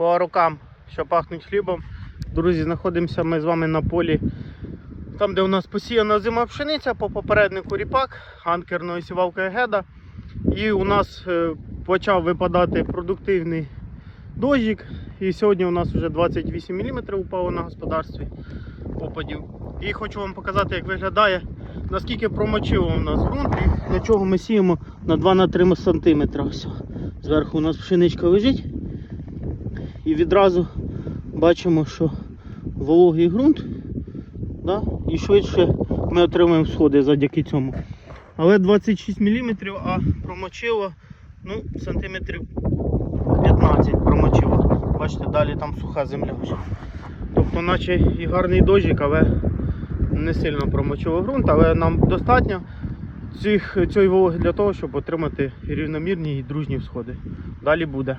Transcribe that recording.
по рукам, що пахнуть хлібом. Друзі, знаходимося ми з вами на полі. Там, де у нас посіяна зима пшениця, по попереднику ріпак, анкерною сівалкою геда. І у нас е, почав випадати продуктивний дощик. І сьогодні у нас вже 28 мм упало на господарстві опадів. І хочу вам показати, як виглядає, наскільки промочило у нас ґрунт і для чого ми сіємо на 2-3 см. Зверху у нас пшеничка лежить. І відразу бачимо, що вологий ґрунт. Да? І швидше ми отримаємо сходи завдяки цьому. Але 26 мм, а промочило ну, сантиметрів 15 промочило. Бачите, далі там суха земля. Тобто, наче і гарний дощик, але не сильно промочило ґрунт, але нам достатньо цих, цієї вологи для того, щоб отримати рівномірні і дружні всходи. Далі буде.